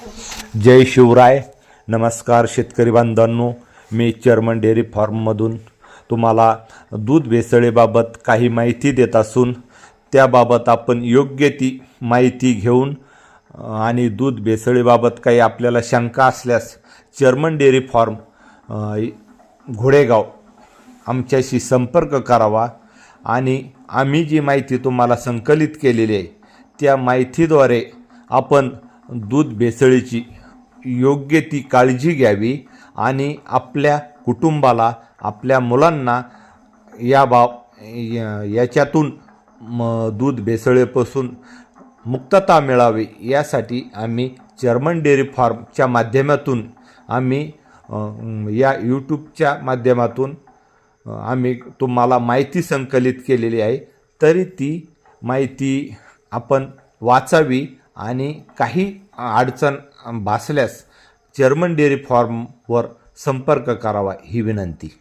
जय शिवराय. नमस्कार शेतकरी बांधवांनो. मी चर्मन डेअरी फार्ममधून तुम्हाला दूध भेसळीबाबत काही माहिती देत असून त्याबाबत आपण योग्य ती माहिती घेऊन आणि दूध भेसळीबाबत काही आपल्याला शंका असल्यास चर्मन डेअरी फार्म घोडेगाव आमच्याशी संपर्क करावा. आणि आम्ही जी माहिती तुम्हाला संकलित केलेली आहे त्या माहितीद्वारे आपण दूध भेसळीची योग्य ती काळजी घ्यावी आणि आपल्या कुटुंबाला आपल्या मुलांना या बा या- याच्यातून म दूध भेसळेपासून मुक्तता मिळावी यासाठी आम्ही जर्मन डेअरी फार्मच्या माध्यमातून आम्ही या यूट्यूबच्या माध्यमातून आम्ही तुम्हाला माहिती संकलित केलेली आहे. तरी ती माहिती आपण वाचावी आणि काही अडचण भासल्यास जर्मन डेअरी फॉर्मवर संपर्क करावा ही विनंती.